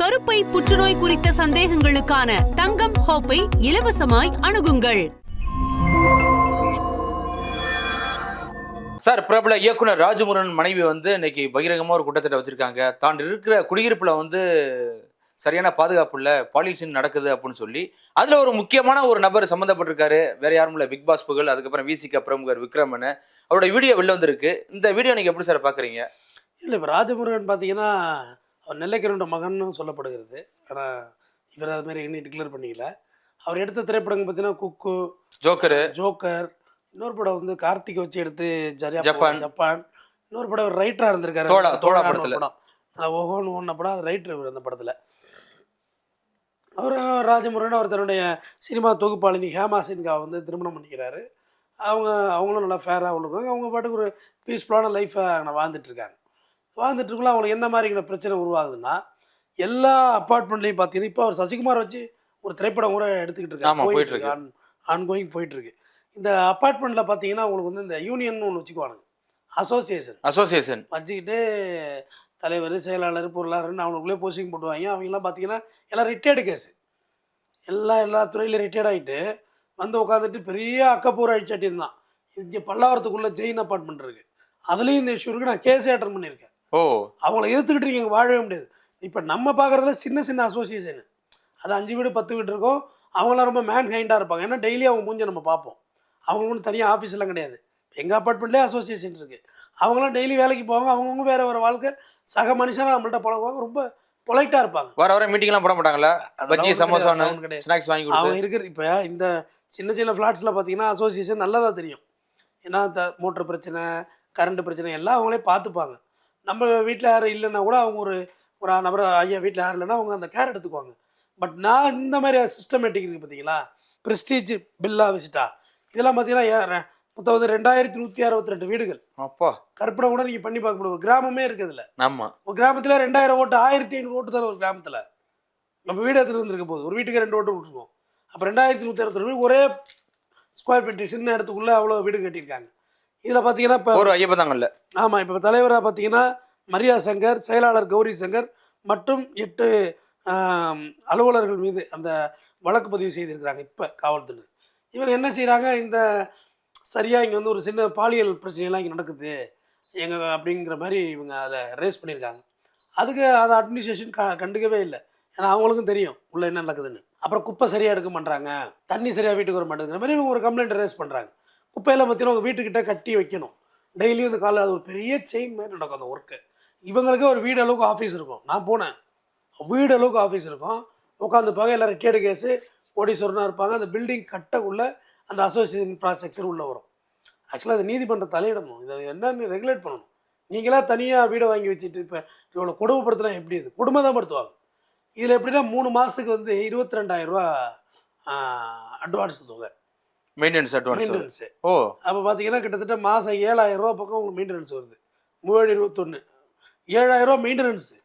கருப்பை புற்றுநோய் குறித்த சந்தேகங்களுக்கான தங்கம் ஹோப்பை இலவசமாய் அணுகுங்கள். சார் பிரபல இயக்குனர் ராஜமுருகன் மனைவி வந்து இன்னைக்கு பகிரங்கமா ஒரு குற்றச்சாட்டை வச்சிருக்காங்க. தான் இருக்கிற குடியிருப்புல வந்து சரியான பாதுகாப்பு இல்ல பாலியல் சீன் நடக்குது அப்படின்னு சொல்லி அதுல ஒரு முக்கியமான ஒரு நபர் சம்மந்தப்பட்டிருக்காரு வேற யாரும் இல்ல பிக் பாஸ் புகழ் அதுக்கப்புறம் விசிக பிரமுகர் விக்ரமன். அவரோட வீடியோ வெளில வந்திருக்கு. இந்த வீடியோ நீங்க எப்படி சார் பாக்குறீங்க? இல்லை இப்போ ராஜமுருகன் பார்த்தீங்கன்னா நெல்லைக்கரனோட மகன்னு சொல்லப்படுகிறது. ஆனால் இவர் அது மாதிரி இன்னும் டிக்ளேர் பண்ணிக்கல. அவர் எடுத்த திரைப்படங்கள் பார்த்தீங்கன்னா குக்கு ஜோக்கரு. ஜோக்கர் இன்னொரு படம் வந்து கார்த்திகை வச்சு எடுத்து ஜரியா ஜப்பான். ஜப்பான். இன்னொரு படம் அவர் ரைட்டராக இருந்திருக்காரு. தோழான்னு ஒரு படத்துல. படம். ஓஹோன்னு ஒன்ன படம் அது ரைட்டர் இவர் அந்த படத்தில். அவர் ராஜமுருகன் அவர் தன்னுடைய சினிமா தொகுப்பாளினி ஹேமா சின்கா வந்து திருமணம் பண்ணிக்கிறாரு. அவங்க அவங்களும் நல்லா ஃபேராக இருக்காங்க அவங்க பாட்டுக்கு ஒரு பீஸ்ஃபுல்லான லைஃப்பை நான் வாழ்ந்துட்டுருக்காங்க வாழ்ந்துட்டுருக்குள்ள அவங்களுக்கு என்ன மாதிரியான பிரச்சனை உருவாகுதுன்னா எல்லா அப்பார்ட்மெண்ட்லேயும் பார்த்தீங்கன்னா இப்போ அவர் சசிகுமார் வச்சு ஒரு திரைப்படம் கூட எடுத்துக்கிட்டு ஆமா, போயிட்டு இருக்கு. இருக்காங்க ஆன் கோயிங் போயிட்டுருக்கு. இந்த அப்பார்ட்மெண்ட்டில் பார்த்தீங்கன்னா உங்களுக்கு வந்து இந்த யூனியன் ஒன்று வச்சுக்குவானுங்க. அசோசியேஷன் அசோசியேஷன் வச்சுக்கிட்டு தலைவர் செயலாளர் பொருளாளர்னு அவங்களுக்குள்ளே போஸ்டிங் போட்டுவாங்க அவங்கெல்லாம் பார்த்தீங்கன்னா எல்லாம் ரிட்டையர்டு கேஸு எல்லாம் எல்லா துறையிலும் ரிட்டையர்ட் ஆகிட்டு வந்து உட்காந்துட்டு பெரிய அக்கப்பூர் அழிச்சாட்டியம் தான் இங்கே பல்லாவரத்துக்குள்ளே ஜெயின் அப்பார்ட்மெண்ட் இருக்குது அதுலேயும் இந்த இஷ்யூ இருக்குது நான் கேஸே அட்டன் பண்ணியிருக்கேன். ஓ. அவங்கள எதிர்த்துக்கிட்டு நீங்கள் வாழவே முடியாது. இப்போ நம்ம பார்க்குறதுல சின்ன சின்ன அசோசியேஷன் அது அஞ்சு வீடு பத்து வீடு இருக்கும். அவங்களாம் ரொம்ப மேன் ஹைண்டாக இருப்பாங்க. ஏன்னா டெய்லி அவங்க மூஞ்ச நம்ம பார்ப்போம். அவங்களுக்கு ஒன்றும் தனியாக ஆஃபீஸ்லாம் கிடையாது. எங்கள் அப்பார்ட்மெண்ட்லேயே அசோசியேஷன் இருக்குது அவங்களாம் டெய்லி வேலைக்கு போவாங்க. அவங்கவுங்க வேறு வேறு வாழ்க்கை. சக மனுஷனாக நம்மள்ட்ட பழகுவாங்க. ரொம்ப பொலைட்டாக இருப்பாங்க. வர வர மீட்டிங்லாம் போட மாட்டாங்களா பஜ்ஜி கிடையாது. ஸ்நாக்ஸ் வாங்கி அவங்க இருக்கிறது இப்போ இந்த சின்ன சின்ன ஃப்ளாட்ஸில் பார்த்தீங்கன்னா அசோசியேஷன் நல்லதாக தெரியும். ஏன்னா த மோட்டர் பிரச்சனை கரண்ட் பிரச்சனை எல்லாம் அவங்களே பார்த்துப்பாங்க. நம்ம வீட்டில் யாரும் இல்லைன்னா கூட அவங்க ஒரு ஒரு நபர் ஐயா வீட்டில் யாரும் இல்லைன்னா அவங்க அந்த கேர் எடுத்துக்குவாங்க. பட் நான் இந்த மாதிரி சிஸ்டமேட்டிக் இருக்குது பார்த்தீங்களா ப்ரெஸ்டீஜ் பில்லாக வச்சுட்டா. இதெல்லாம் பார்த்தீங்கன்னா மொத்தம் வந்து ரெண்டாயிரத்தி நூற்றி அறுபத்தி ரெண்டு வீடுகள். அப்பா. கற்பனை கூட நீங்கள் பண்ணி பார்க்க முடியும். ஒரு கிராமமே இருக்குதுல்ல ஆமா. ஒரு கிராமத்தில் ரெண்டாயிரம் ஓட்டு ஆயிரத்தி ஐநூறு ஓட்டு தானே ஒரு கிராமத்தில். நம்ம வீடு எடுத்துகிட்டு இருந்திருக்க போகுது? ஒரு வீட்டுக்கு ரெண்டு ஓட்டு விட்டுருக்கோம் அப்போ ரெண்டாயிரத்தி நூற்றி அறுபத்தி வீடு ஒரே ஸ்கொயர் ஃபீட் சின்ன இடத்துக்குள்ளே அவ்வளோ வீடு கட்டியிருக்காங்க. இதில் பார்த்தீங்கன்னா இப்போ ஒரு ஐயப்பதாங்கல்ல ஆமாம் இப்போ தலைவராக பார்த்தீங்கன்னா மரியா சங்கர் செயலாளர் கௌரி சங்கர் மற்றும் எட்டு அலுவலர்கள் மீது அந்த வழக்கு பதிவு செய்திருக்கிறாங்க இப்போ காவல்துறை. இவங்க என்ன செய்கிறாங்க இந்த சரியாக இங்கே வந்து ஒரு சின்ன பாலியல் பிரச்சனைலாம் இங்கே நடக்குது எங்க அப்படிங்கிற மாதிரி இவங்க அதை ரேஸ் பண்ணியிருக்காங்க. அதுக்கு அதை அட்மினிஸ்ட்ரேஷன் க கண்டுக்கவே இல்லை. ஏன்னா அவங்களுக்கும் தெரியும் உள்ள என்ன நடக்குதுன்னு. அப்புறம் குப்பை சரியாக எடுக்க மாட்டாங்க தண்ணி சரியாக வீட்டுக்கு வர மாட்டேங்கிற மாதிரி இவங்க ஒரு கம்ப்ளைண்ட் ரேஸ் பண்ணுறாங்க குப்பையெல்லாம் பார்த்தீங்கன்னா உங்கள் வீட்டுக்கிட்ட கட்டி வைக்கணும். டெய்லியும் இந்த காலையில் அது ஒரு பெரிய செயின் மாதிரி நடக்கும் அந்த ஒர்க்கு இவங்களுக்கு ஒரு வீடு அளவுக்கு ஆஃபீஸ் இருக்கும். நான் போனேன். வீடு அளவுக்கு ஆஃபீஸ் இருக்கும். உட்காந்துப்பாங்க எல்லாரும் ரிட்டையர்டு கேஸு கோடீஸ்வரனாக இருப்பாங்க. அந்த பில்டிங் கட்டக்குள்ளே அந்த அசோசியேஷன் இன்ஃப்ராஸ்ட்ரக்சர் உள்ளே வரும். ஆக்சுவலாக அது நீதிமன்றம் தலையிடணும். இதை என்னன்னு ரெகுலேட் பண்ணணும். நீங்களாக தனியாக வீடை வாங்கி வச்சுட்டு இப்போ இவ்வளோ கொடுமைப்படுத்தினா எப்படி இது கொடுமை தான் படுத்துவாங்க இதில் எப்படின்னா மூணு மாதத்துக்கு வந்து இருபத்தி ரெண்டாயிரரூவா அட்வான்ஸ் தொகை. மெயின்டெனன்ஸ் அட்வான்ஸ் மெயின்டெனன்ஸு ஓ. அப்போ பார்த்தீங்கன்னா கிட்டத்தட்ட மாதம் ஏழாயிரம் ரூபா பக்கம் உங்களுக்கு மெயின்டெனன்ஸ் வருது. மூவாயிரம் இருபத்தொன்று ஏழாயிரம் ரூபா மெயின்டெனன்ஸு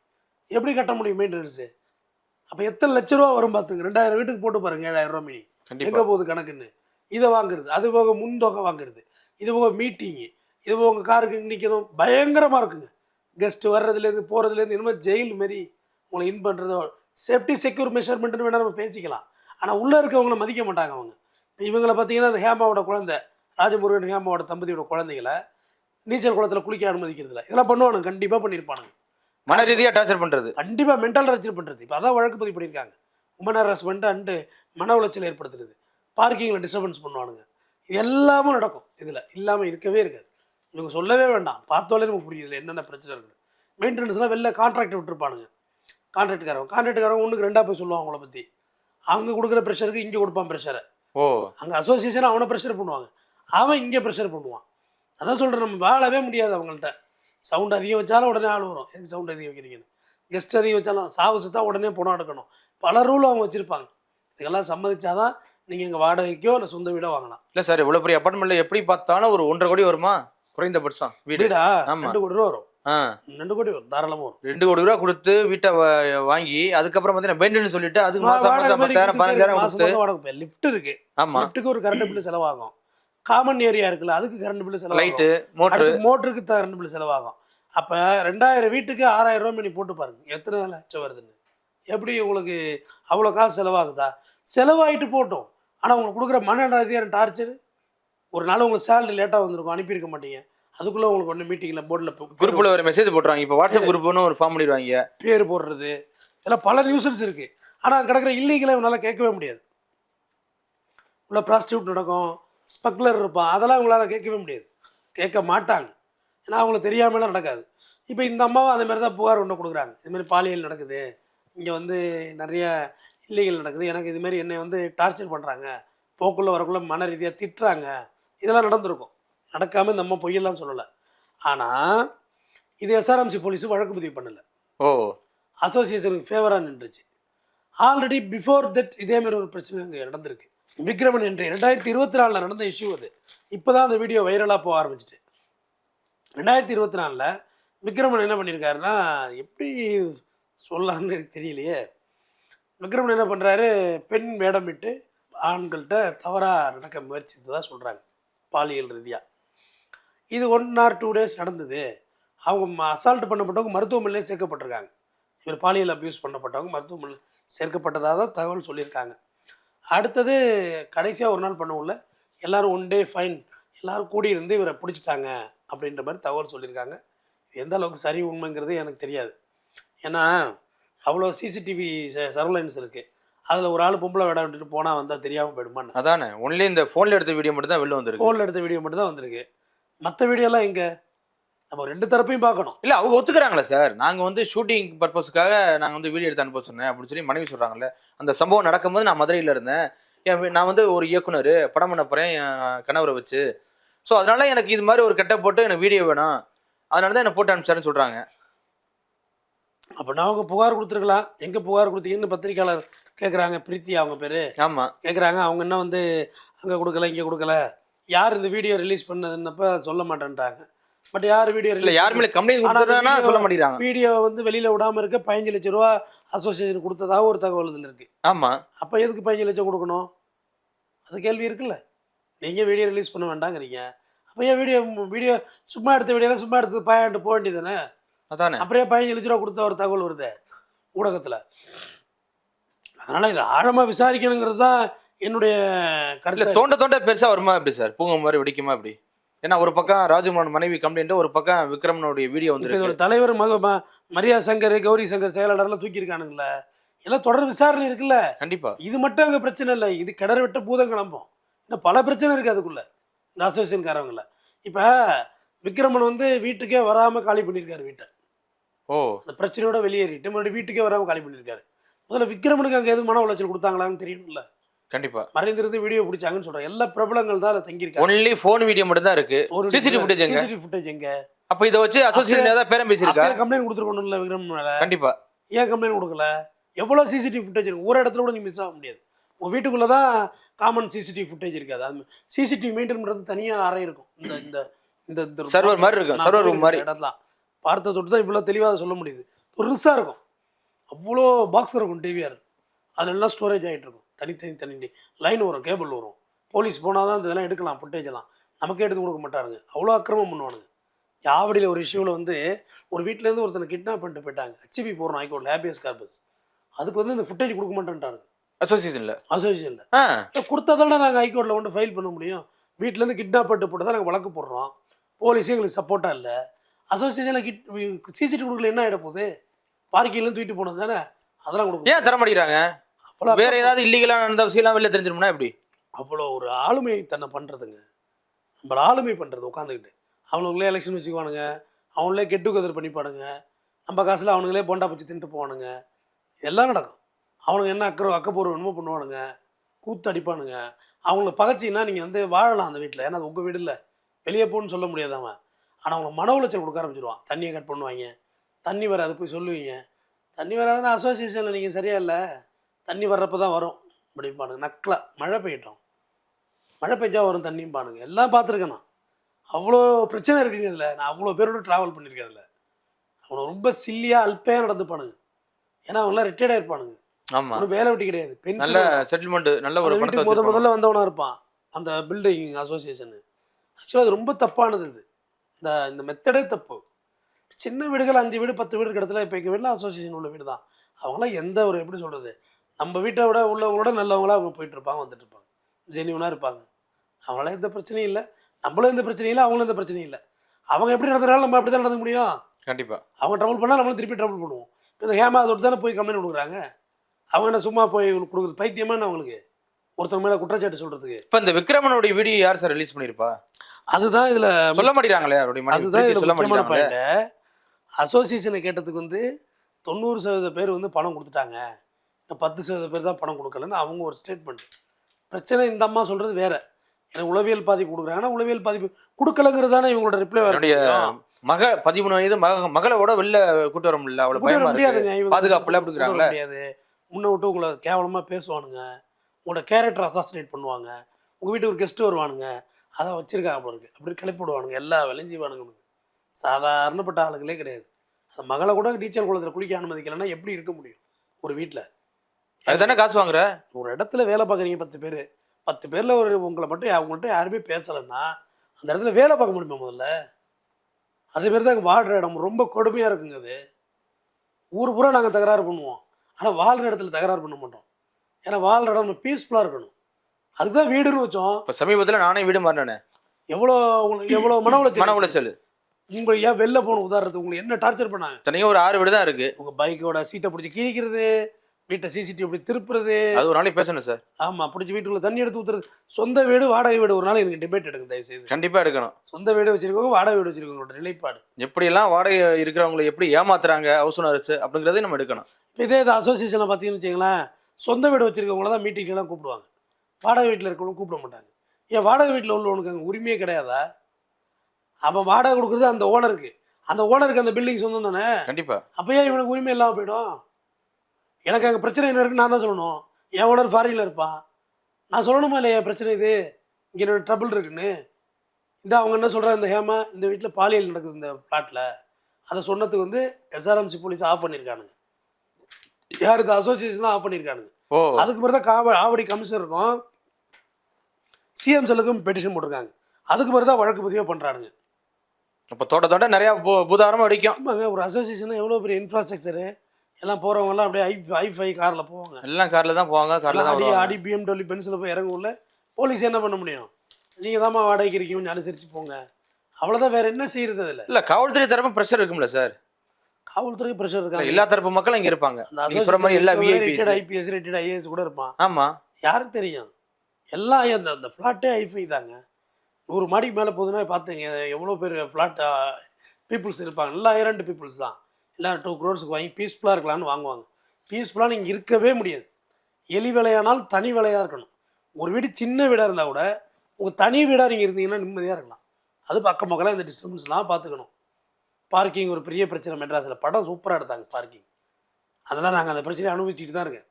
எப்படி கட்ட முடியும் மெயின்டெனன்ஸு அப்போ எத்தனை லட்ச ரூபா வரும் பார்த்துங்க ரெண்டாயிரம் வீட்டுக்கு போட்டு பாருங்க ஏழாயிரம் ரூபா மினி. எங்கே போகுது கணக்குன்னு? இதை வாங்குறது. அது போக முன்தொகை வாங்குறது. இது போக மீட்டிங்கு இது போக உங்கள் காருக்கு நிற்கணும் பயங்கரமாக இருக்குங்க. கெஸ்ட்டு வர்றதுலேருந்து போகிறதுலேருந்து இனிமேல் ஜெயில் மாரி உங்களை இன் பண்ணுறது சேஃப்டி செக்யூர் மெஷர்மெண்ட்னு வேணால் நம்ம பேசிக்கலாம். ஆனால் உள்ளே இருக்கவங்கள மதிக்க மாட்டாங்க அவங்க. இவங்களை பார்த்தீங்கன்னா அந்த ஹேமாவோட குழந்தை ராஜமுருகன் ஹேமாவோட தம்பதியோட குழந்தைகளை நீச்சல் குளத்தில் குளிக்க அனுமதிக்கிறதில்ல. இதெல்லாம் பண்ணுவானுங்க கண்டிப்பாக பண்ணியிருப்பானுங்க மன ரீதியா டார்ச்சர் பண்றது. கண்டிப்பாக மென்டல் டார்ச்சர் பண்ணுறது இப்போ அதான் வழக்கு பதிவு பண்ணியிருக்காங்க. உமன் ஹராஸ்மெண்ட் அண்டு மன உளைச்சல் ஏற்படுத்துறது. பார்க்கிங்கில் டிஸ்டர்பன்ஸ் பண்ணுவானுங்க. இது எல்லாமும் நடக்கும். இதில் இல்லாமல் இருக்கவே இருக்காது. இவங்க சொல்லவே வேண்டாம். பார்த்தாலே நமக்கு புரியுது என்னென்ன பிரச்சனை இருக்குது மெயின்டெனன்ஸ்லாம் வெளில கான்ட்ராக்ட் விட்டுருப்பானுங்க. கான்ட்ராக்டுக்காரங்க கான்ட்ராக்டுக்காரங்க ஒன்றுக்கு ரெண்டாக போய் சொல்லுவாங்க அவங்கள பற்றி அவங்க கொடுக்குற ப்ரெஷருக்கு இங்கே கொடுப்பான் ப்ரெஷரை ஓ. அங்கே அசோசியேஷன் அவனை ப்ரெஷர் பண்ணுவாங்க. அவன் இங்கே ப்ரெஷர் பண்ணுவான். அதான் சொல்கிறேன் நம்ம வாழவே முடியாது அவங்கள்ட்ட. சவுண்ட் அதிகம் வச்சாலும் உடனே ஆள் வரும். எதுக்கு சவுண்ட் அதிகம் வைக்கிறீங்கன்னு? கெஸ்ட் அதிகம் வச்சாலும் சாவு சுத்தா உடனே பணம் எடுக்கணும் பல ரூல் அவங்க வச்சுருப்பாங்க. இதுக்கெல்லாம் சம்மதிச்சாதான் நீங்கள் எங்கள் வாடகைக்கோ இல்லை சொந்த வீடோ வாங்கலாம். இல்ல சார் இவ்வளவு பெரிய அபார்ட்மெண்ட்ல எப்படி பார்த்தாலும் ஒரு ஒன்றரை கோடி வருமா? குறைந்தபட்சம் வீடு. ரெண்டு கோடி ரூபா வரும். ரெண்டு கோடி வரும் வரும். ரெண்டு கோடி ரூபா கொடுத்து வீட்டை வாங்கி அதுக்கப்புறம் வந்து மெயின்டெனன்ஸ் சொல்லிட்டு அதுக்கு மாசம் மாசம் பத்தாயிரம் பதினஞ்சாயிரம் கொடுத்து. லிஃப்ட் இருக்கு. ஆமா. லிஃப்ட்டுக்கு ஒரு கரண்ட் பில்லு செலவாகும். காமன் ஏரியா இருக்குல்ல அதுக்கு கரண்ட் பில்லு செலவாகும். லைட்டு மோட்டர் மோட்டருக்கு கரண்ட் பில் செலவாகும். அப்போ ரெண்டாயிரம் வீட்டுக்கு ஆறாயிரம் ரூபாய் நீ போட்டு பாருங்க. எத்தனை லட்சம் வருதுன்னு. எப்படி உங்களுக்கு அவ்வளோ காசு செலவாகுதா? செலவாயிட்டு போட்டோம். ஆனால் உங்களுக்கு கொடுக்குற மன ரீதியான டார்ச்சர் ஒரு நாள் உங்களுக்கு சேலரி லேட்டாக வந்திருக்கும். அனுப்பியிருக்க மாட்டீங்க. அதுக்குள்ளே உங்களுக்கு ஒன்று மீட்டிங்கில் போர்டில் குரூப்ல ஒரு மெசேஜ் போட்டுருவாங்க. இப்போ வாட்ஸ்அப் குரூப்னு ஒரு ஃபார்ம் பண்ணிடுவாங்க. பேர் போடுறது. இதெல்லாம் பல நியூசன்ஸ் இருக்குது ஆனால் கிடக்கிற இல்லீகலை இவனால் கேட்கவே முடியாது. உள்ள ப்ராஸ்டியூட் நடக்கும் ஸ்பக்லர் இருப்பான். அதெல்லாம் இவங்களால கேட்கவே முடியாது. கேட்க மாட்டாங்க. ஏன்னா அவங்களுக்கு தெரியாமலாம் நடக்காது. இப்போ இந்த அம்மாவும் அதே மாதிரி தான் புகார் ஒன்று கொடுக்குறாங்க. இதுமாரி பாலியல் நடக்குது. இங்கே வந்து நிறைய இல்லீகல் நடக்குது. எனக்கு இதுமாரி என்னை வந்து டார்ச்சர் பண்ணுறாங்க போக்குள்ளே வரக்குள்ள மன ரீதியாக திட்டுறாங்க. இதெல்லாம் நடந்திருக்கும். நடக்காமல் இந்த அம்மா பொய்யெல்லாம் சொல்லலை. ஆனால் இது எஸ்ஆர்எம்சி போலீஸு வழக்கு பதிவு பண்ணலை. ஓ. அசோசியேஷனுக்கு ஃபேவராக நின்றுச்சு. ஆல்ரெடி பிஃபோர் தட் இதேமாரி ஒரு பிரச்சனை அங்கே நடந்திருக்கு. விக்ரமன் என்று ரெண்டாயிரத்தி இருபத்தி நாலில் நடந்த இஷ்யூ அது. இப்போ தான் அந்த வீடியோ வைரலாக போக ஆரம்பிச்சிட்டு. ரெண்டாயிரத்தி இருபத்தி நாலில் விக்ரமன் என்ன பண்ணியிருக்காருன்னா எப்படி சொல்லலாம்னு எனக்கு தெரியலையே. விக்ரமன் என்ன பண்ணுறாரு பெண் வேடம் விட்டு ஆண்கள்கிட்ட தவறாக நடக்க முயற்சித்ததாக சொல்கிறாங்க பாலியல் ரீதியாக இது ஒன் ஆர் டூ டேஸ் நடந்தது. அவங்க அசால்ட் பண்ணப்பட்டவங்க மருத்துவமனையிலே சேர்க்கப்பட்டிருக்காங்க. இவர் பாலியல் அபியூஸ் பண்ணப்பட்டவங்க மருத்துவமனையில் சேர்க்கப்பட்டதாக தான் தகவல் சொல்லியிருக்காங்க. அடுத்தது கடைசியாக ஒரு நாள் பண்ணவுள்ள எல்லாரும் ஒன் டே ஃபைன் எல்லாரும் கூடி இருந்து இவரை பிடிச்சிட்டாங்க அப்படின்ற மாதிரி தகவல் சொல்லியிருக்காங்க. எந்த அளவுக்கு சரி உண்மைங்கிறது எனக்கு தெரியாது. ஏன்னா அவ்வளோ சிசிடிவி சர்வலைன்ஸ் இருக்குது அதில் ஒரு ஆள் பொம்பளை விட விட்டுட்டு போனால் வந்தால் தெரியாமல் போயிடுமான்னு. அதானே ஒன்லி இந்த ஃபோன்ல எடுத்த வீடியோ மட்டும் தான் வெளில வந்திருக்கு. ஃபோனில் எடுத்த வீடியோ மட்டும் தான் வந்திருக்கு. மற்ற வீடியோலாம் எங்கே? நம்ம ரெண்டு தரப்பையும் பார்க்கணும். இல்ல அவங்க ஒத்துக்கிறாங்களே சார். நாங்க வந்து ஷூட்டிங் பர்பஸ்க்காக நாங்க வந்து வீடியோ எடுத்து அனுப்ப சொன்னேன் அப்படின்னு சொல்லி மனைவி சொல்றாங்கல்ல. அந்த சம்பவம் நடக்கும்போது நான் மதுரையில இருந்தேன். என் நான் வந்து ஒரு இயக்குனர் படம் பண்ண போறேன் என் கணவரை வச்சு. ஸோ அதனால எனக்கு இது மாதிரி ஒரு கெட்ட போட்டு எனக்கு வீடியோ வேணும். அதனால தான் என்ன போட்டு அனுப்பிச்சாருன்னு சொல்றாங்க. அப்படின்னா அவங்க புகார் கொடுத்துருக்கலாம். எங்கே புகார் கொடுத்தீங்கன்னு பத்திரிக்கையாளர் கேட்குறாங்க பிரீத்தி அவங்க பேர். ஆமா. கேட்குறாங்க அவங்க என்ன வந்து அங்கே கொடுக்கல இங்கே கொடுக்கல. யார் இந்த வீடியோ ரிலீஸ் பண்ணதுன்னப்ப சொல்ல மாட்டேன்ட்டாங்க. பட் யார் வீடியோ இல்ல யாருமே கம்ப்ளைண்ட் ஆனா அந்த கொடுத்தா video- சொல்ல மாட்டேங்கிறாங்க. வீடியோ வந்து வெளியில் விடாமல் இருக்க பதினஞ்சு லட்ச ரூபா அசோசியேஷன் கொடுத்ததாக ஒரு தகவல் இதில் இருக்குது ஆமா. அப்போ எதுக்கு பதினஞ்சு லட்சம் கொடுக்கணும்? அது கேள்வி இருக்குல்ல. நீங்கள் வீடியோ ரிலீஸ் பண்ண வேண்டாங்கிறீங்க. அப்போ ஏன் வீடியோ வீடியோ சும்மா எடுத்த வீடியோலாம் சும்மா எடுத்து பாயாண்டு போக வேண்டியதானே அதானே. அப்படியே பதினஞ்சு லட்ச ரூபா கொடுத்த ஒரு தகவல் வருது? ஊடகத்தில். அதனால் இதை ஆழமாக விசாரிக்கணுங்கிறது தான் என்னுடைய கருத்து தோண்ட தோண்ட பெருசா வருமா எப்படி சார்? பூங்க மாதிரி வெடிக்குமா எப்படி? ஏன்னா ஒரு பக்கம் ராஜகுமார் மனைவி கம்ப்ளைண்ட் ஒரு பக்கம் விக்ரமனுடைய வீடியோ வந்து இதோட தலைவர் மக மரியா சங்கர் கௌரி சங்கர் செயலாளர்லாம் தூக்கியிருக்கானுங்களே எல்லாம் தொடர் விசாரணை இருக்குல்ல. கண்டிப்பா. இது மட்டும் அங்கே பிரச்சனை இல்லை. இது கிணறு விட்ட பூதம் கிளம்பும். இன்னும் பல பிரச்சனை இருக்குது அதுக்குள்ள. இந்த அசோசியேஷன்காரங்கள இப்போ விக்ரமன் வந்து வீட்டுக்கே வராமல் காலி பண்ணியிருக்காரு வீட்டை. ஓ. அந்த பிரச்சனையோட வெளியேறிட்டு மறுபடியும் வீட்டுக்கே வராமல் காலி பண்ணியிருக்காரு. முதல்ல விக்ரமனுக்கு அங்கே எதுவும் மன உளைச்சல் கொடுத்தாங்களான்னு தெரியணும்ல. கண்டிப்பா. மறைந்திருந்து வீடியோ பிடிச்சாங்கன்னு சொல்கிறேன் எல்லா பிரபலங்கள் தான் அதில் தங்கியிருக்காங்க. ஒன்லி ஃபோன் வீடியோ மட்டும் தான் இருக்கு. சிசிடிவி ஃபுட்டேஜ் எங்க? சிசிடிவி ஃபுட்டேஜ் எங்க? அப்ப இதை வச்சு அசோசியேஷன் ஏதாவது பேரம் பேசியிருக்கா? கம்ப்ளைண்ட் கொடுத்துருக்கணும்ல விக்ரம் மேல. கண்டிப்பா. ஏன் கம்ப்ளைண்ட் கொடுக்கல? எவ்வளோ சிசிடிவி ஃபுட்டேஜ் இருக்கு? ஒரு இடத்துல கூட நீ மிஸ் ஆக முடியாது. உங்கள் வீட்டுக்குள்ளே தான் காமன் சிசிடிவி ஃபுட்டேஜ் இருக்காது அது சிசிடிவி மெயின்டைன் பண்ணுறது தனியாக அறை இருக்கும். இந்த இந்த இந்த Server மாதிரி இருக்கும், போயிருக்க மாதிரி. இடம்லாம் பார்த்த தொட்டு தான் இவ்வளோ தெளிவாக சொல்ல முடியுது. பெருசாக இருக்கும். அவ்வளோ பாக்ஸ் இருக்கும் டிவிஆர் அதெல்லாம் ஸ்டோரேஜ் ஆகிட்டு இருக்கும். தனித்தனி தனி லைன் வரும் கேபிள் வரும். போலீஸ் போனால் தான் இதெல்லாம் எடுக்கலாம் ஃபுட்டேஜ் எல்லாம். நமக்கே எடுத்து கொடுக்க மாட்டானுங்க. அவ்வளோ அக்கிரமம் பண்ணுவானுங்க. யாவடியில் ஒரு இஷ்யூவில் வந்து ஒரு வீட்டிலேருந்து ஒருத்தனை கிட்னாப் பண்ணிட்டு போயிட்டாங்க. ஹெச்பி போடுறோம் ஹைகோர்ட்டில் ஹேபியஸ் கார்பஸ் அதுக்கு வந்து இந்த ஃபுட்டேஜ் கொடுக்க மாட்டேன்ட்டாங்க அசோசியேஷன்ல அசோசியேஷனில் ஆ. கொடுத்தா தானே நாங்கள் ஹைகோர்ட்டில் கொண்டு ஃபைல் பண்ண முடியும்? வீட்டிலேருந்து கிட்னாப் பண்ணிட்டு போட்டு தான் நாங்கள் வழக்கு போடுறோம்? போலீஸே எங்களுக்கு சப்போர்ட்டாக இல்லை? அசோசியேஷனில் கிட் சிசிடிவி கொடுக்கல என்ன ஆகிட போகுது? பார்க்கிங்லேருந்து தூக்கிட்டு போனது தானே? அதெல்லாம் கொடுக்கும் ஏன் தர மாட்டேங்கிறாங்க? அவ்வளோ வேற ஏதாவது இல்லீகலா நடந்த விஷயம்லாம் வெளில தெரிஞ்சிருமுன்னா எப்படி? அவ்வளோ ஒரு ஆளுமை தன்னை பண்ணுறதுங்க நம்ம ஆளுமை பண்ணுறது உட்காந்துக்கிட்டு. அவனுங்களே எலெக்ஷன் வச்சுக்குவானுங்க. அவங்களே கெட்டு கதர் பண்ணிப்பானுங்க. நம்ம காசில் அவனுங்களே போண்டா பச்சி தின்ட்டு போவானுங்க. எல்லாம் நடக்கும். அவனுங்க என்ன அக்கறை அக்கப்பூர்வம் என்னமோ பண்ணுவானுங்க. கூத்து அடிப்பானுங்க. அவங்கள பகைச்சின்னா நீங்கள் வந்து வாழலாம் அந்த வீட்டில் ஏன்னா அது உங்கள் வீடு இல்லை. வெளியே போன்னு சொல்ல முடியாது அவன். ஆனால் அவங்களுக்கு மன உளைச்சல் கொடுக்க ஆரம்பிச்சிடுவான் தண்ணியை கட் பண்ணுவாங்க. தண்ணி வராது போய் சொல்லுவீங்க. தண்ணி வராதுன்னா அசோசியேஷனில் நீங்கள் சரியா இல்லை. தண்ணி வர்றப்ப தான் வரும். அப்படிம்பானுங்க நக்கலா மழை பெய்யட்டும். மழை பெஞ்சா வரும் தண்ணியும் பானுங்க எல்லாம் பார்த்துருக்கேன் நான். அவ்வளோ பிரச்சனை இருக்குங்க இதில். நான் அவ்வளோ பேரோட ட்ராவல் பண்ணியிருக்கேன் அதில் அவனை ரொம்ப சில்லியாக அல்பையாக நடந்துப்பானுங்க ஏன்னா அவங்களாம் ரிட்டையர்ட் ஆயிருப்பானுங்க ஆமா. ஒன்றும் வேலை வெட்டி கிடையாது. நல்ல செட்டில்மெண்ட் நல்ல ஒரு வீட்டுக்கு முத. முதல்ல வந்தவனா இருப்பான். அந்த பில்டிங் அசோசியேஷனு ஆக்சுவலாக அது ரொம்ப தப்பானது இது. இந்த இந்த மெத்தடே தப்பு. சின்ன வீடுகள் அஞ்சு வீடு பத்து வீடு இடத்துல இப்போ எங்கள் வீடுலாம் அசோசியேஷன் உள்ள வீடு தான் அவங்களாம் எந்த ஒரு எப்படி சொல்கிறது நம்ம வீட்டை விட உள்ளவங்களோட நல்லவங்களா அவங்க போயிட்டு இருப்பாங்க வந்துட்டு இருப்பாங்க. ஜெனியூனாக இருப்பாங்க அவங்களாம் எந்த பிரச்சனையும் இல்லை. நம்மளும் எந்த பிரச்சனையும் இல்லை அவங்களும் எந்த பிரச்சனையும் இல்லை. அவங்க எப்படி நடந்துறாலும் நம்ம அப்படி தான் நடந்துக்க முடியும். கண்டிப்பா. அவங்க ட்ரபிள் பண்ணால் நம்மளும் திருப்பி ட்ரபிள் பண்ணுவோம். இப்போ இந்த ஹேமா அதோடு தானே போய் கம்ப்ளைண்ட் கொடுக்குறாங்க? அவங்க என்ன சும்மா போய் கொடுக்குறது பைத்தியமா என்ன அவங்களுக்கு? ஒருத்தவங்க மேலே குற்றச்சாட்டு சொல்கிறதுக்கு இப்ப இந்த விக்ரமனுடைய வீடியோ யார் சார் ரிலீஸ் பண்ணிருப்பா? அதுதான் இதில் சொல்ல மாட்டேங்கிறாங்களே அதுதான் இதில் சொல்ல பாயிண்ட் அசோசியேஷனை கேட்டதுக்கு வந்து தொண்ணூறு சதவீத பேர் வந்து பணம் கொடுத்துட்டாங்க. இந்த பத்து சதவீத பேர் தான் பணம் கொடுக்கலன்னு அவங்க ஒரு ஸ்டேட்மெண்ட் பிரச்சனை இந்த அம்மா சொல்கிறது வேற. எனக்கு உளவியல் பாதிப்பு கொடுக்குறாங்கன்னா உளவியல் பாதிப்பு கொடுக்கலங்கிறது தானே இவங்களோட ரிப்ளை என்னுடைய மக பதிமூணு வயது மக மகளோட வெளில கூட்டு வர முடியல. அவ்வளவு பயமா இருக்கு. முடியாதுங்க இவங்க பாதுகாப்பு இல்ல கூட்டு வர அப்படிங்கிறாங்களே. முடியாது. முன்ன விட்டு உங்களை கேவலமாக பேசுவானுங்க. உங்களோட கேரக்டர் அசாசினேட் பண்ணுவாங்க. உங்கள் வீட்டுக்கு ஒரு கெஸ்ட்டு வருவானுங்க. அதை வச்சிருக்காங்க பாருங்க அப்படி கிளப்பி விடுவானுங்க. எல்லா வேலையும் செய்வானுங்க சாதாரணப்பட்ட ஆளுங்களே கிடையாது. அந்த மகளை கூட நீச்சல் குளத்தில் குளிக்க அனுமதிக்கலைன்னா எப்படி இருக்க முடியும்? ஒரு வீட்டில் அதுதானே காசு வாங்குற? ஒரு இடத்துல வேலை பார்க்குறீங்க பத்து பேர். பத்து பேரில் ஒரு உங்களை மட்டும் அவங்கள்ட்ட யாருமே பேசலைன்னா அந்த இடத்துல வேலை பார்க்க முடியுமா முதல்ல? அதே பேர் தான் வாழ்கிற இடம். ரொம்ப கொடுமையாக இருக்குங்க அது. ஊர் பூரா நாங்கள் தகராறு பண்ணுவோம். ஆனால் வாழ்கிற இடத்துல தகராறு பண்ண மாட்டோம். ஏன்னா வாழ்கிற இடம் நம்ம பீஸ்ஃபுல்லாக இருக்கணும். அதுதான் வீடுன்னு வச்சோம். இப்ப சமீபத்துல நானே வீடு மாறினேன். எவ்வளோ உங்களுக்கு எவ்வளோ மன உளைச்சல் மன உளைச்சல். உங்களை ஏன் வெளில போகணும் உதாரணத்துக்கு உங்களை என்ன டார்ச்சர் பண்ணாங்க? தனியாக ஒரு ஆறு வீடு தான் இருக்கு உங்கள் பைக்கோட சீட்டை பிடிச்சி கிழிக்கிறது வீட்டை சிசிடிவி இப்படி திருப்புறது. அது ஒரு நாளைக்கு பேசணும் சார். ஆமாம் பிடிச்சி வீட்டுக்குள்ள தண்ணி எடுத்து ஊற்றுறது சொந்த வீடு வாடகை வீடு ஒரு நாள் எனக்கு டிபேட் எடுங்க தயவு செய்து கண்டிப்பா எடுக்கணும். சொந்த வீடு வச்சிருக்கவங்க வாடகை வீடு வச்சிருக்கவங்களோட நிலைப்பாடு. எப்படியெல்லாம் வாடகை இருக்கிறவங்களை எப்படி ஏமாத்துறாங்க ஹவுஸ் ஓனர்ஸ் அப்படிங்கறதையும் நம்ம எடுக்கணும். இப்போ இதே இது அசோசியேஷனில் பார்த்தீங்கன்னு வச்சுங்களேன் சொந்த வீடு வச்சிருக்கவங்கள தான் மீட்டிங்லாம் கூப்பிடுவாங்க. வாடகை வீட்டில் இருக்கவங்க கூப்பிட மாட்டாங்க. ஏன் வாடகை வீட்டில் உள்ளவனுக்கு அங்கே உரிமையே கிடையாதா? அவன் வாடகை கொடுக்குறது அந்த ஓனருக்கு அந்த ஓனருக்கு அந்த பில்டிங் சொந்தம் தானே? கண்டிப்பா. அப்போ ஏன் இவனுக்கு உரிமை இல்லாமல் போயிடும்? எனக்கு அங்கே பிரச்சனை என்ன இருக்குன்னு நான் தான் சொல்லணும். என் ஓனர் ஃபாரினில் இருப்பான் நான் சொல்லணுமா இல்லையா? என் பிரச்சனை இது? இங்கே என்னோட ட்ரபிள் இருக்குன்னு. இந்த அவங்க என்ன சொல்கிறாங்க இந்த ஹேமா இந்த வீட்டில் பாலியல் நடக்குது இந்த பிளாட்டில் அதை சொன்னதுக்கு வந்து எஸ்ஆர்எம்சி போலீஸ் ஆஃப் பண்ணியிருக்கானுங்க யார் இந்த அசோசியேஷன் தான் ஆஃப் பண்ணியிருக்கானுங்க ஓ. அதுக்கு பிறகு தான் காவ ஆவடி கமிஷனர் இருக்கும் சிஎம் செல்லுக்கும் பெட்டிஷன் போட்டிருக்காங்க. அதுக்கு பிறகு தான் வழக்கு பதிவாக பண்ணுறானுங்க அப்ப தோட்ட தோட்ட நிறைய பூ- பூதாரமா அடிக்கும் ஆமாங்க ஒரு அசோசியேஷன் எவ்வளோ பெரிய இன்ஃப்ராஸ்ட்ரக்சரு எல்லாம் போகிறவங்கலாம் அப்படியே ஐ ஐஃபை காரில் போவாங்க. எல்லாம் கார்ல தான் போவாங்க கார்ல தான் அடி அடி பிஎம்டபிள்யூ பென்சில் போய் இறங்குள்ள போலீஸ் என்ன பண்ண முடியும்? நீங்கள் தாம்மா வாடகைக்கு இருக்கீங்க கொஞ்சம் அனுசரித்து போங்க. அவ்வளோதான் வேற என்ன செய்யறது அதில்? இல்ல காவல்துறை தரப்பு பிரஷர் இருக்கும்ல சார் காவல்துறை ப்ரெஷர் இருக்காங்க. எல்லா தரப்பு மக்களும் இங்க இருப்பாங்க. சொல்ற மாதிரி எல்லா விஐபிஸ் ஐபிஎஸ் ரிட்டையர்ட் ஐஏஎஸ் கூட இருப்பான். ஆமா. யாருக்கு தெரியும்? எல்லாம் அந்த அந்த ஃப்ளாட்டே ஐஃபை தாங்க. நூறு மாடிக்கு மேலே போகுதுன்னா பார்த்துங்க எவ்வளோ பேர் ஃப்ளாட் பீப்புள்ஸ் இருப்பாங்க. எல்லா இரண்டு பீப்புள்ஸ் தான். எல்லாம் டூ க்ரோர்ஸுக்கு வாங்கி பீஸ்ஃபுல்லாக இருக்கலாம்னு வாங்குவாங்க. பீஸ்ஃபுல்லாக நீங்கள் இருக்கவே முடியாது. எலி விலையானால் தனி விலையாக இருக்கணும். ஒரு வீடு சின்ன வீடாக இருந்தால் கூட உங்கள் தனி வீடாக நீங்கள் இருந்தீங்கன்னா நிம்மதியாக இருக்கலாம். அது பக்கம் பக்கம் இந்த டிஸ்டர்பன்ஸ்லாம் பார்த்துக்கணும் பார்க்கிங் ஒரு பெரிய பிரச்சனை. மெட்ராஸில் படம் சூப்பராக எடுத்தாங்க பார்க்கிங் அதெல்லாம் நாங்கள் அந்த பிரச்சனையை அனுபவிச்சுட்டு தான் இருக்கேன்.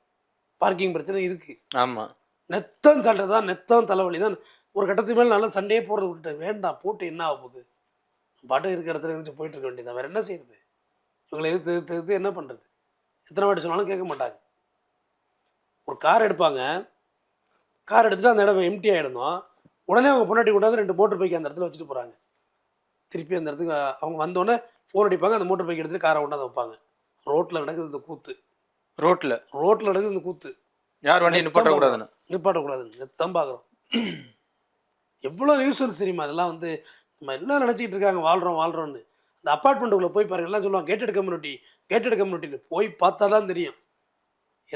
பார்க்கிங் பிரச்சனை இருக்குது ஆமா. நெத்தம் சண்டை தான் நெத்தம் தலைவலி தான். ஒரு கட்டத்துக்கு மேலே நல்லா சண்டையே போடுறது விட்டுட்டேன். வேண்டாம் போட்டு என்ன ஆக போகுது? பாட்டு இருக்கிற இடத்துல இருந்துட்டு போயிட்டு இருக்க வேண்டியதான் வேற என்ன செய்யறது? இவங்களை எதிர்த்து எதிர்த்து எதிர்த்து என்ன பண்ணுறது எத்தனை வாட்டி சொன்னாலும் கேட்க மாட்டாங்க. ஒரு கார் எடுப்பாங்க. கார் எடுத்துட்டு அந்த இடம் எம்டி ஆகிடணும் உடனே அவங்க பொண்டாட்டி கொண்டாந்து ரெண்டு மோட்டர் பைக் அந்த இடத்துல வச்சுட்டு போகிறாங்க திருப்பி அந்த இடத்துக்கு அவங்க வந்தோடனே ஃபோன் அடிப்பாங்க. அந்த மோட்டர் பைக் எடுத்துட்டு காரை கொண்டாந்து வைப்பாங்க. ரோட்டில் நடக்குது இந்த கூத்து. ரோட்ல? ரோட்டில் நடக்குது இந்த கூத்து. யார் வண்டி நிப்பாட்ட கூடாதுன்னு நிப்பாட்டக்கூடாது நெத்தம் பார்க்குறோம் எவ்வளோ நியூஸ் தெரியுமா? அதெல்லாம் வந்து நம்ம எல்லாம் நினச்சிக்கிட்டு இருக்காங்க. வாழ்கிறோம் வாழ்கிறோன்னு அந்த அப்பார்ட்மெண்ட்டுக்குள்ளே போய் பாருங்க எல்லாம் சொல்லுவாங்க கேட்டட் கம்யூனிட்டி கேட்டட் கம்யூனிட்டின்னு போய் பார்த்தா தான் தெரியும்.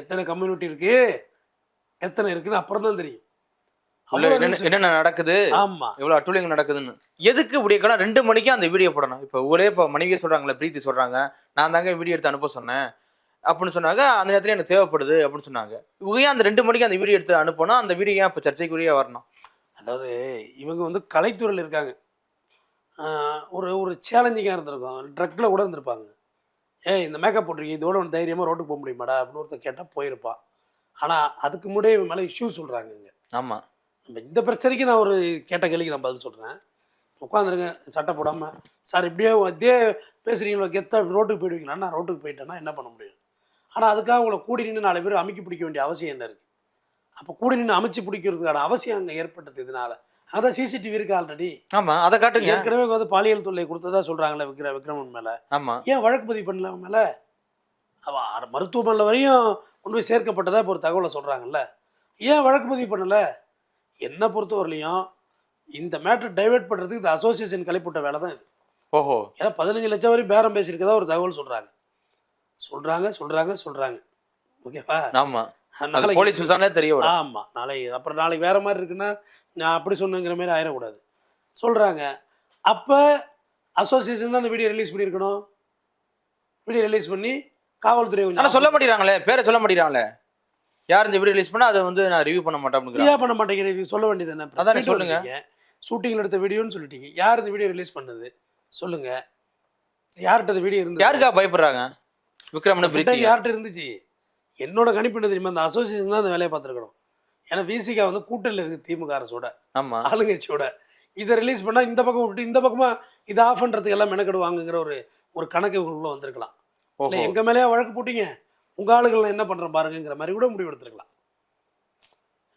எத்தனை கம்யூனிட்டி இருக்கு? எத்தனை இருக்குன்னு அப்புறம் தான் தெரியும். என்னென்ன நடக்குது? ஆமாம் எவ்வளவு அட்டூழியங்கள் நடக்குதுன்னு. எதுக்கு விடியக்காலம் ரெண்டு மணிக்கு அந்த வீடியோ போடணும். இப்போ ஒரே இப்போ மனைவியே சொல்றாங்களே பிரீத்தி சொல்றாங்க. நான் தாங்க வீடியோ எடுத்து அனுப்ப சொன்னேன். அப்படின்னு சொன்னாங்க அந்த நேரத்துல எனக்கு தேவைப்படுது அப்படின்னு சொன்னாங்க. இவங்க அந்த ரெண்டு மணிக்கு அந்த வீடியோ எடுத்து அனுப்பினா அந்த வீடியோ ஏன் இப்போ சர்ச்சைக்குரிய வரணும்? அதாவது இவங்க வந்து கலைத்துறையில் இருக்காங்க. ஒரு ஒரு சேலஞ்சிங்காக இருந்திருக்கும். ட்ரக்கில் கூட இருந்திருப்பாங்க. ஏய் இந்த மேக்கப் போட்டிருக்கீங்க. இதோட ஒன்று தைரியமாக ரோட்டுக்கு போக முடியுமாடா? அப்படின்னு ஒருத்தர் கேட்டால் போயிருப்பான் ஆனால் அதுக்கு முன்னாடியே இவன் மேலே இஷ்யூ சொல்கிறாங்க இங்கே. ஆமா. நம்ம இந்த பிரச்சனைக்கு நான் ஒரு கேட்ட கேள்விக்கு நான் பதில் சொல்கிறேன் உட்காந்துருங்க. சட்டை போடாமல் சார் இப்படியே இதே பேசுகிறீங்களோ கெத்தா ரோட்டுக்கு போயிடுவீங்களா? நான் ரோட்டுக்கு போயிட்டேன்னா என்ன பண்ண முடியும்? ஆனால் அதுக்காக உங்களை கூடி நின்று நாலு பேர் அமைக்கி பிடிக்க வேண்டிய அவசியம் என்ன இருக்குது அப்போ கூடி நின்று அமைச்சு பிடிக்கிறதுக்கான அவசியம் அங்கே ஏற்பட்டது இதனால அதான் சிசிடிவி இருக்கு ஆல்ரெடி ஆமா அதை காட்டுங்க. ஏற்கனவே வந்து பாலியல் தொல்லை கொடுத்ததா சொல்கிறாங்களே விக்ர விக்ரமன் மேலே. ஆமா. ஏன் வழக்கு பதிவு பண்ணல அவன் மேலே? அவ மருத்துவமனையில் வரையும் கொண்டு போய் சேர்க்கப்பட்டதா இப்போ ஒரு தகவலை சொல்கிறாங்கல்ல ஏன் வழக்கு பதிவு பண்ணலை? என்னை பொறுத்தவரையிலையும் இந்த மேட்டர் டைவெர்ட் பண்ணுறதுக்கு இந்த அசோசியேஷன் கிளப்பிவிட்ட வேலை தான் இது. ஓஹோ. ஏன்னா பதினஞ்சு லட்சம் வரையும் பேரம் பேசியிருக்கதா ஒரு தகவல் சொல்கிறாங்க சொல்கிறாங்க சொல்கிறாங்க சொல்கிறாங்க ஓகேவா? ஆமா. போலீஸ் விசாரணை தெரிய வரும். ஆமாம் நாளைக்கு அப்புறம் நாளைக்கு வேறு மாதிரி இருக்குன்னா நான் அப்படி சொன்னேங்கிற மாதிரி ஆயிடக்கூடாது சொல்கிறாங்க அப்போ அசோசியேஷன் தான் அந்த வீடியோ ரிலீஸ் பண்ணியிருக்கணும். வீடியோ ரிலீஸ் பண்ணி காவல்துறை ஆனா கொஞ்சம் சொல்ல மாட்டேங்கிறாங்களே பேரை சொல்ல மாட்டேங்கிறாங்களே. யார் இந்த வீடியோ ரிலீஸ் பண்ணா அதை வந்து நான் ரிவ்யூ பண்ண மாட்டேன் ஏன் பண்ண மாட்டேங்கிறீங்க சொல்ல வேண்டியது என்ன அதானே சொல்லுங்க. ஷூட்டிங்கில் எடுத்த வீடியோன்னு சொல்லிட்டீங்க. யார் இந்த வீடியோ ரிலீஸ் பண்ணது? சொல்லுங்க. யார்கிட்ட இந்த வீடியோ இருந்து யாருக்கா பயப்படுறாங்க? விக்ரம்னு யார்கிட்ட இருந்துச்சு? என்னோட கணிப்பு என்ன தெரியுமா? அந்த அசோசியேஷன் தான் அந்த வேலையை பார்த்துருக்கணும். ஏன்னா விசிகா வந்து கூட்டணியில் இருக்குது திமுக அரசோட ஆமா. ஆளுங்கட்சியோட. இதை ரிலீஸ் பண்ணால் இந்த பக்கம் விட்டு இந்த பக்கமாக இதை ஆஃப் பண்ணுறதுக்கு எல்லாம் மெனக்கெடுவாங்கங்கிற ஒரு ஒரு கணக்கு உள்ள வந்திருக்கலாம். இல்லை எங்கள் மேலேயே வழக்கு போட்டீங்க? உங்கள் ஆளுகள் என்ன பண்ணுறோம் பாருங்கங்கிற மாதிரி கூட முடிவு எடுத்துருக்கலாம்.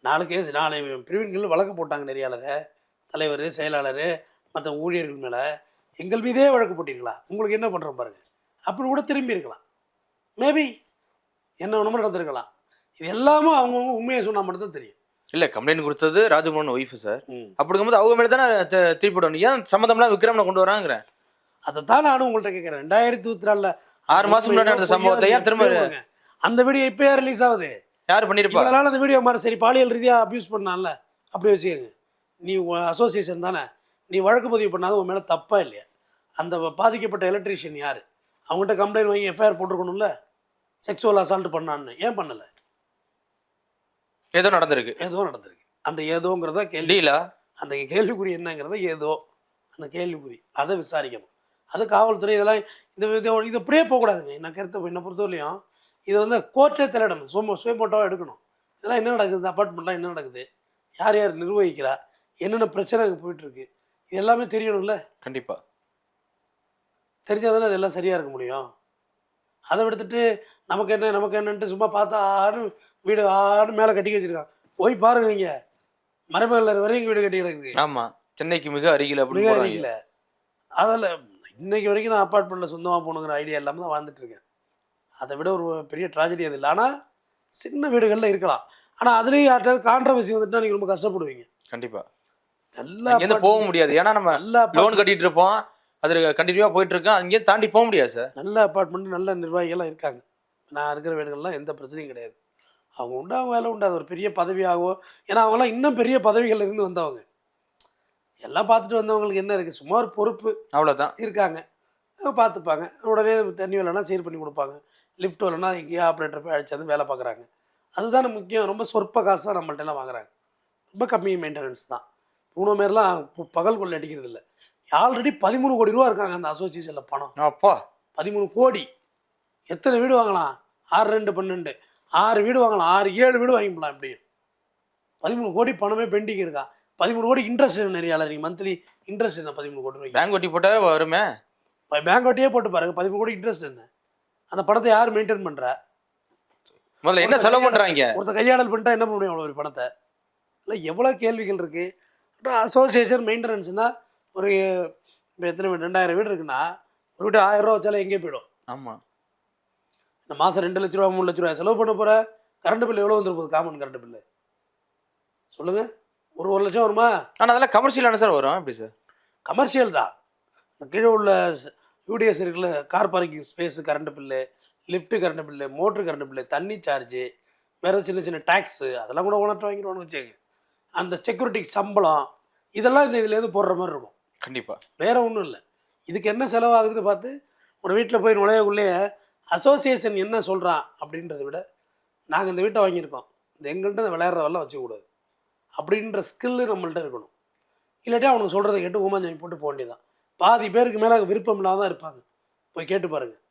நாலு கேஸ் நாலு பிரிவின்கள் வழக்கு போட்டாங்க நெறியாளர் தலைவர் செயலாளர் மற்ற ஊழியர்கள் மேலே. எங்கள் மீதே வழக்கு போட்டிருக்கலாம் உங்களுக்கு என்ன பண்ணுறோம் பாருங்க. அப்படி கூட திரும்பி இருக்கலாம். மேபி என்ன ஒன்றுமோ நடந்திருக்கலாம். இது எல்லாமே அவங்கவுங்க உண்மையை சொன்னால் மட்டும்தான் தெரியும். இல்ல கம்ப்ளைண்ட் கொடுத்தது ராஜமோகன் ஒய்ஃப் சார் அப்படிங்கும்போது அவங்க மேல தானே த- திருப்பி விடணும். ஏன் சம்மந்தம்லாம் விக்ரமனை கொண்டு வராங்கிறேன்? அதை தான் நானும் உங்கள்கிட்ட கேட்குறேன் ரெண்டாயிரத்தி இருபத்தி நாலில் ஆறு மாசம் முன்னாடி நடந்த சம்பவத்தை ஏன் திரும்ப அந்த வீடியோ இப்போயே ரிலீஸ் ஆகுது. யார் இவ்வளோ நாள் அந்த வீடியோ மாதிரி சரி பாலியல் ரீதியாக அப்யூஸ் பண்ணான்ல. அப்படி வச்சுக்கோங்க. நீ அசோசியேஷன் தானே. நீ வழக்கு பதிவு பண்ணாத உன் மேலே தப்பா இல்லையா? அந்த பாதிக்கப்பட்ட எலக்ட்ரீஷியன் யார்? அவங்ககிட்ட கம்ப்ளைண்ட் வாங்கி எஃப்ஐஆர் போட்டிருக்கணும்ல? செக்ஸுவல் அசால்ட் பண்ணான்னு. ஏன் பண்ணலை? ஏதோ நடந்திருக்கு. ஏதோ நடந்திருக்கு. அந்த ஏதோங்கிறத கேள்வி டீலா அந்த கேள்விக்குறி என்னங்கிறத ஏதோ அந்த கேள்விக்குறி. அதை விசாரிக்கணும். அது காவல்துறை இதெல்லாம் இந்த இது இப்படியே போகக்கூடாதுங்க. என்ன கருத்து என்னை பொறுத்தவரையும் இதை வந்து கோர்ட்டே தலையிடணும் சும சுயமோட்டோவாக எடுக்கணும். இதெல்லாம் என்ன நடக்குது? இந்த அப்பார்ட்மெண்ட்லாம் என்ன நடக்குது? யார் யார் நிர்வகிக்கிறா? என்னென்ன பிரச்சனை போயிட்டுருக்கு? இது எல்லாமே தெரியணும்ல? கண்டிப்பா. தெரிஞ்சால் தானே அதெல்லாம் சரியாக இருக்க முடியும். அதை விடுத்துட்டு நமக்கு என்ன நமக்கு என்னன்ட்டு சும்மா பார்த்தா வீடு ஆடு மேலே கட்டி வச்சிருக்கான் போய் பாருங்க இங்கே. மரமல்லர் வரையும் வீடு கட்டி கிடக்குது. ஆமா. சென்னைக்கு மிக அருகில் மிக அருகில். அதில் இன்னைக்கு வரைக்கும் நான் அப்பார்ட்மெண்ட்டில் சொந்தமாக போகணுங்கிற ஐடியா இல்லாமல் தான் வாழ்ந்துட்டு இருக்கேன். அதை விட ஒரு பெரிய ட்ராஜடி அது இல்லை. ஆனால் சின்ன வீடுகளில் இருக்கலாம். ஆனால் அதுலேயும் யார்ட்டாவது கான்ட்ரவர்சி வந்துட்டுனா நீங்கள் ரொம்ப கஷ்டப்படுவீங்க. கண்டிப்பா. நல்ல அங்கேருந்து போக முடியாது. ஏன்னா நம்ம நல்ல லோன் கட்டிட்டு இருப்போம். அது கண்டினியூவா போயிட்டு இருக்கோம். அங்கேயும் தாண்டி போக முடியாது சார் நல்ல அப்பார்ட்மெண்ட் நல்ல நிர்வாகிகள்லாம் இருக்காங்க. நான் இருக்கிற வீடுகள்லாம் எந்த பிரச்சனையும் கிடையாது. அவங்க உண்டு அவங்க வேலை உண்டு? அது ஒரு பெரிய பதவியாகவோ ஏன்னா அவங்களாம் இன்னும் பெரிய பதவிகள்ல இருந்து வந்தவங்க. எல்லாம் பார்த்துட்டு வந்தவங்களுக்கு என்ன இருக்குது சும்மா ஒரு பொறுப்பு அவ்வளவுதான். இருக்காங்க. பார்த்துப்பாங்க. உடனே தண்ணி வரலன்னா சீர் பண்ணி கொடுப்பாங்க. லிஃப்ட் வரலன்னா எங்கேயோ ஆப்ரேட்டர் போய் அழைச்சாந்து வேலை பார்க்குறாங்க. அதுதானே முக்கியம். ரொம்ப சொற்ப காசு தான் நம்மள்ட்ட எல்லாம் வாங்குறாங்க. ரொம்ப கம்மி மெயின்டெனன்ஸ் தான். இவ்வளோ மாரிலாம் பகல் கொள்ளை அடிக்கிறது இல்லை. ஆல்ரெடி பதிமூணு கோடி ரூபா இருக்காங்க அந்த அசோசியேஷனில் பணம். அப்பா. பதிமூணு கோடி. எத்தனை வீடு வாங்கலாம்? ஆறு ரெண்டு பன்னெண்டு. ஆறு வீடு வாங்கலாம் ஆறு ஏழு வீடு வாங்கிக்கலாம் எப்படியும் பதிமூணு கோடி பணமே பெண்டிங் இருக்கா? பதிமூணு கோடி இன்ட்ரெஸ்ட் நிறைய நீங்கள் மந்த்லி இன்ட்ரெஸ்ட் என்ன பதிமூணு கோடி பேங்க் வட்டி போட்டாவே வருமே? பேங்க் வட்டியே போட்டு பாருங்க பதிமூணு கோடி இன்ட்ரெஸ்ட் என்ன? அந்த பணத்தை யார் மெயின்டைன் பண்ணுறா முதல்ல என்ன செலவு பண்றாங்க? ஒருத்தர் கையாடல் பண்ணிட்டா என்ன பண்ண முடியும் அவ்வளோ ஒரு பணத்தை? இல்லை எவ்வளோ கேள்விகள் இருக்குது அசோசியேஷன் மெயின்டெனன்ஸ்னால் ஒரு இப்போ எத்தனை வீடு? ரெண்டாயிரம் வீடு இருக்குன்னா ஒரு வீட்டு ஆயிரம் ரூபா வச்சாலே எங்கே போயிடும்? ஆமா. இந்த மாதம் ரெண்டு லட்ச ரூபா மூணு லட்ச ரூபா செலவு பண்ண போகிற கரண்ட் பில் எவ்வளோ வந்துரு போகுது காமன் கரண்ட் பில்லு சொல்லுங்கள் ஒரு ஒரு லட்சம் வருமா? ஆனா அதெல்லாம் கமர்ஷியலான சார் வரும். எப்படி சார் கமர்ஷியல் தான். கீழே உள்ள யூடிஎஸ் இருக்குல்ல car parking space current bill lift current bill motor current bill தண்ணி சார்ஜு வேறு சின்ன சின்ன டேக்ஸு அதெல்லாம் கூட உணர்ட்டு வாங்கிடுவானு வச்சுக்கோங்க. அந்த செக்யூரிட்டி சம்பளம் இதெல்லாம் இந்த இதுலேருந்து போடுற மாதிரி இருக்கும். கண்டிப்பா. வேற ஒன்றும் இல்லை. இதுக்கு என்ன செலவாகுதுன்னு பார்த்து ஒரு வீட்டில் போய் நுழையக்குள்ளேயே அசோசியேஷன் என்ன சொல்கிறான் அப்படின்றத விட நாங்கள் இந்த வீட்டை வாங்கியிருக்கோம். இந்த எங்கள்கிட்ட இந்த விளையாடுறவெல்லாம் வச்சுக்கூடாது அப்படின்ற ஸ்கில்லு நம்மள்கிட்ட இருக்கணும். இல்லாட்டி அவனுக்கு சொல்கிறத கேட்டு ஊமாஞ்சாமி போட்டு போக வேண்டியதான் பாதி பேருக்கு மேலே விருப்பம் இல்லாமல் தான் இருப்பாங்க. போய் கேட்டு பாருங்கள்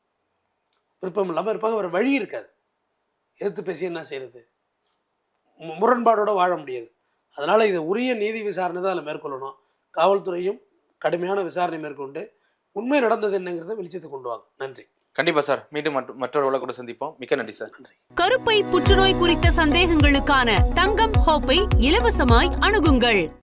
விருப்பம் இல்லாமல் இருப்பாங்க. வேறு வழி இருக்காது. எதிர்த்து பேசி என்ன செய்கிறது முரண்பாடோடு வாழ முடியாது. அதனால் இதை உரிய நீதி விசாரணை தான் அதில் மேற்கொள்ளணும். காவல்துறையும் கடுமையான விசாரணை மேற்கொண்டு உண்மை நடந்தது என்னங்கிறத வெளிச்சத்துக்கு கொண்டு வாங்க. நன்றி. கண்டிப்பா சார். மீண்டும் மற்றொரு உலக கூட சந்திப்போம். மிக்க நன்றி சார். நன்றி. கருப்பை புற்றுநோய் குறித்த சந்தேகங்களுக்கான தங்கம் ஹோப்பை இலவசமாய் அணுகுங்கள்.